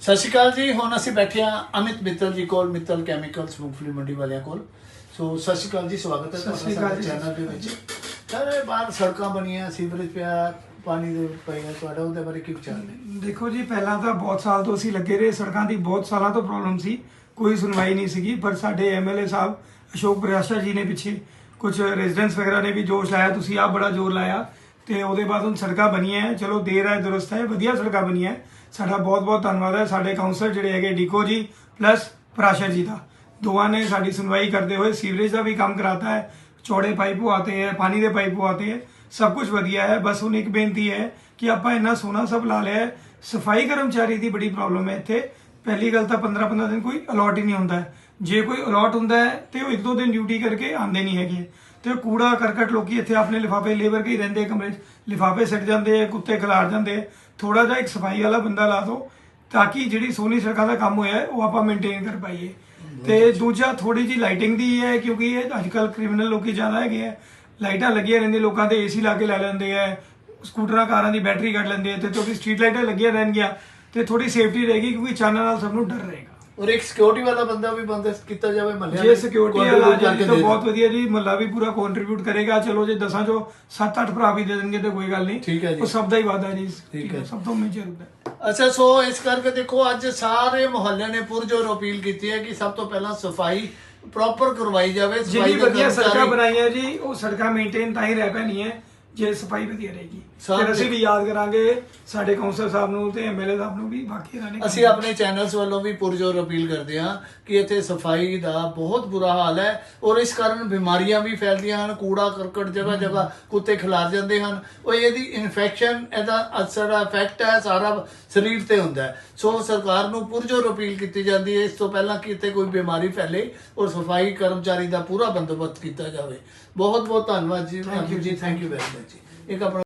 ਸਤਿ ਸ਼੍ਰੀ ਅਕਾਲ ਜੀ ਹੁਣ ਅਸੀਂ ਬੈਠੇ ਹਾਂ ਅਮਿਤ ਮਿੱਤਲ ਜੀ ਕੋਲ ਮਿੱਤਲ ਕੈਮੀਕਲਸ ਮੂੰਗਫਲੀ ਮੰਡੀ ਵਾਲਿਆਂ ਕੋਲ। ਸੋ ਸਤਿ ਸ਼੍ਰੀ ਅਕਾਲ ਜੀ ਸਵਾਗਤ ਹੈ ਸਤਿ ਸ਼੍ਰੀ ਤੁਹਾਡਾ ਅਕਾਲ ਸਾਡੇ ਜੀ। ਚੈਨਲ ਦੇ ਵਿੱਚ। ਸਾਰੇ ਬਾਹਰ ਸੜਕਾਂ ਬਣੀਆਂ ਸੀਵਰੇਜ ਪਿਆ ਪਾਣੀ ਦੇ ਪਏਗਾ ਤੁਹਾਡਾ ਉਹਦੇ ਬਾਰੇ ਕੀ ਵਿਚਾਰ ਨੇ? ਦੇਖੋ ਜੀ ਪਹਿਲਾਂ ਤਾਂ ਬਹੁਤ ਸਾਲ ਤੋਂ ਅਸੀਂ ਲੱਗੇ ਰਹੇ। ਸੜਕਾਂ ਦੀ ਬਹੁਤ ਸਾਲਾਂ ਤੋਂ ਪ੍ਰੋਬਲਮ ਸੀ। ਕੋਈ ਸੁਣਵਾਈ ਨਹੀਂ ਸੀਗੀ ਪਰ ਸਾਡੇ ਐਮਐਲਏ ਸਾਹਿਬ ਅਸ਼ੋਕ ਪ੍ਰਿਆਸ਼ਾ ਜੀ ਨੇ ਪਿੱਛੇ ਕੁਝ ਰੈਜ਼ੀਡੈਂਟਸ ਵਗੈਰਾ ਨੇ ਵੀ ਜੋਸ਼ ਲਾਇਆ। ਤੁਸੀਂ ਆਪ ਬੜਾ ਜ਼ੋਰ ਲਾਇਆ। ਤੇ ਉਹਦੇ ਬਾਅਦ ਹੁਣ ਸੜਕਾਂ ਬਣੀਆਂ ਹੈ। ਚਲੋ ਦੇਰ ਹੈ, ਦਰੁਸਤ ਹੈ, ਵਧੀਆ ਸੜਕਾਂ ਬਣੀਆਂ ਹੈ। ਸਾਡਾ ਬਹੁਤ ਬਹੁਤ ਧੰਨਵਾਦ ਹੈ ਸਾਡੇ ਕਾਉਂਸਲਰ ਜਿਹੜੇ ਹੈਗੇ ਡੀਕੋ ਜੀ ਪਲੱਸ ਪ੍ਰਾਸ਼ਾ ਜੀ ਦਾ। ਦੋਵਾਂ ਨੇ ਸਾਡੀ ਸੁਣਵਾਈ ਕਰਦੇ ਹੋਏ ਸੀਵਰੇਜ ਦਾ ਵੀ ਕੰਮ ਕਰਾਤਾ ਹੈ। ਚੌੜੇ ਪਾਈਪ ਆਤੇ ਹੈ, ਪਾਣੀ ਦੇ ਪਾਈਪ ਆਤੇ ਹੈ। ਸਭ ਕੁਝ ਵਧੀਆ ਹੈ। ਬਸ ਹੁਣ ਇੱਕ ਬੇਨਤੀ ਹੈ ਕਿ ਆਪਾਂ ਇੰਨਾ ਸੋਨਾ ਸਭ ਲਾ ਲਿਆ ਹੈ। ਸਫ਼ਾਈ ਕਰਮਚਾਰੀ ਦੀ ਬੜੀ ਪ੍ਰੋਬਲਮ ਹੈ ਇੱਥੇ। ਪਹਿਲੀ ਗੱਲ ਤਾਂ 15 15 ਦਿਨ ਕੋਈ ਅਲਾਟ ਹੀ ਨਹੀਂ ਹੁੰਦਾ ਜੇ ਕੋਈ ਅਲਾਟ ਹੁੰਦਾ ਹੈ ਤੇ ਉਹ ਇੱਕ ਦੋ ਦਿਨ ਡਿਊਟੀ ਕਰਕੇ ਆਉਂਦੇ ਨਹੀਂ ਹੈਗੇ। ਤੇ ਕੂੜਾ ਕਰਕਟ ਲੋਕੀ ਇੱਥੇ ਆਪਣੇ ਲਿਫਾਫੇ, ਲੇਬਰ ਕੇ ਹੀ ਰਹਿੰਦੇ ਕਮਰੇ 'ਚ। ਲਿਫਾਫੇ ਸਿੱਟ ਜਾਂਦੇ ਆ, ਕੁੱਤੇ ਖਿਲਾਰ ਜਾਂਦੇ ਥੋੜਾ ਜਿਹਾ ਇੱਕ ਸਫ਼ਾਈ ਵਾਲਾ ਬੰਦਾ ਲਾ ਦਿਓ ਤਾਂ ਕਿ ਜਿਹੜੀ ਸੋਹਣੀ ਸੜਕਾਂ ਦਾ ਕੰਮ ਹੋਇਆ, ਉਹ ਆਪਾਂ ਮੇਨਟੇਨ ਕਰ ਪਾਈਏ। ਤੇ ਦੂਜਾ ਥੋੜੀ ਜੀ ਲਾਈਟਿੰਗ ਦੀ ਹੈ, ਕਿਉਂਕਿ ਇਹ ਅੱਜ ਕੱਲ ਕ੍ਰਿਮੀਨਲ ਲੋਕੀ ਜ਼ਿਆਦਾ ਹੈਗੇ ਆ। ਲਾਈਟਾਂ ਲੱਗੀਆਂ ਰਹਿੰਦੀਆਂ, ਲੋਕਾਂ ਦੇ ਏਸੀ ਲਾ ਕੇ ਲੈ ਲੈਂਦੇ ਆ। ਸਕੂਟਰਾਂ, ਕਾਰਾਂ ਦੀ ਬੈਟਰੀ ਕੱਢ ਲੈਂਦੇ ਆ, ਤੇ ਕਿਉਂਕਿ ਸਟਰੀਟ ਲਾਈਟਾਂ ਲੱਗੀਆਂ ਰਹਿਣਗੀਆਂ, ਤੇ ਥੋੜੀ ਸੇਫਟੀ ਰਹੇਗੀ, ਕਿਉਂਕਿ ਚਾਨਣ ਨਾਲ ਸਭ ਨੂੰ ਡਰ ਰਹੇਗਾ। ਔਰ ਇੱਕ ਸਿਕਿਉਰਿਟੀ ਵਾਲਾ ਬੰਦਾ ਵੀ ਬੰਦ ਕੀਤਾ ਜਾਵੇ ਮਹੱਲੇ ਜੇ ਸਿਕਿਉਰਿਟੀ ਵਾਲਾ ਜੀ ਤਾਂ ਬਹੁਤ ਵਧੀਆ ਜੀ ਮੱਲਾ ਵੀ ਪੂਰਾ ਕੰਟਰੀਬਿਊਟ ਕਰੇਗਾ। ਚਲੋ ਜੇ ਦਸਾਂ ਚੋਂ 7-8 ਭਰਾ ਵੀ ਦੇ ਦੇਣਗੇ ਤੇ ਕੋਈ ਗੱਲ ਨਹੀਂ। ਠੀਕ ਹੈ ਜੀ। ਉਹ ਸਭ ਦਾ ਹੀ ਵਾਦਾ ਜੀ। ਠੀਕ ਹੈ। ਸਭ ਤੋਂ ਮੇਜਰ ਹੁੰਦਾ ਹੈ। ਅੱਛਾ ਸੋ ਇਸ ਕਰਕੇ ਦੇਖੋ ਅੱਜ ਸਾਰੇ ਮੁਹੱਲੇ ਨੇ ਪੁਰਜੋਰ ਅਪੀਲ ਕੀਤੀ ਹੈ ਕਿ ਸਭ ਤੋਂ ਪਹਿਲਾਂ ਸਫ਼ਾਈ ਪ੍ਰੋਪਰ ਕਰਵਾਈ ਜਾਵੇ ਸਫ਼ਾਈ ਜਿਹੜੀ ਵਧੀਆ ਸੜਕਾਂ ਬਣਾਈਆਂ ਜੀ ਉਹ ਸੜਕਾਂ ਮੇਨਟੇਨ ਤਾਂ ਹੀ ਰਹਿ ਪੈਣੀਆਂ। ਜੇ ਸਫ਼ਾਈ ਵਧੀਆ ਰਹੇਗੀ। ਫਿਰ ਅਸੀਂ ਵੀ ਯਾਦ ਕਰਾਂਗੇ ਸਾਡੇ ਕਾਉਂਸਲਰ ਸਾਹਿਬ ਨੂੰ ਤੇ ਐਮਐਲਏ ਸਾਹਿਬ ਨੂੰ ਵੀ ਬਾਕੀ ਇਹਨਾਂ ਨੇ ਅਸੀਂ ਆਪਣੇ ਚੈਨਲਸ ਵੱਲੋਂ ਵੀ ਪੁਰਜੋਰ ਅਪੀਲ ਕਰਦੇ ਹਾਂ ਕਿ ਇੱਥੇ ਸਫ਼ਾਈ ਦਾ ਬਹੁਤ ਬੁਰਾ ਹਾਲ ਹੈ ਔਰ ਇਸ ਕਾਰਨ ਬਿਮਾਰੀਆਂ ਵੀ ਫੈਲਦੀਆਂ ਹਨ ਕੂੜਾ ਕਰਕਟ ਜਗ੍ਹਾ ਜਗ੍ਹਾ ਕੁੱਤੇ ਖਿਲਾਰ ਜਾਂਦੇ ਹਨ। ਉਹ ਇਹਦੀ ਇਨਫੈਕਸ਼ਨ ਇਹਦਾ ਅਸਰ ਇਫੈਕਟ ਹੈ ਸਾਰਾ ਸਰੀਰ ਤੇ ਹੁੰਦਾ ਹੈ। ਸੋ ਸਰਕਾਰ ਨੂੰ ਪੁਰਜੋਰ ਅਪੀਲ ਕੀਤੀ ਜਾਂਦੀ ਹੈ ਇਸ ਤੋਂ ਪਹਿਲਾਂ ਕਿ ਇੱਥੇ ਕੋਈ ਬਿਮਾਰੀ ਫੈਲੇ ਔਰ ਸਫ਼ਾਈ ਕਰਮਚਾਰੀ ਦਾ ਪੂਰਾ ਬੰਦੋਬਸਤ ਕੀਤਾ ਜਾਵੇ। ਬਹੁਤ ਬਹੁਤ ਧੰਨਵਾਦ ਜੀ Thank you ਜੀ ਥੈਂਕ ਯੂ ਵੈਰੀ ਮਚ ਜੀ ਇੱਕ ਆਪਣਾ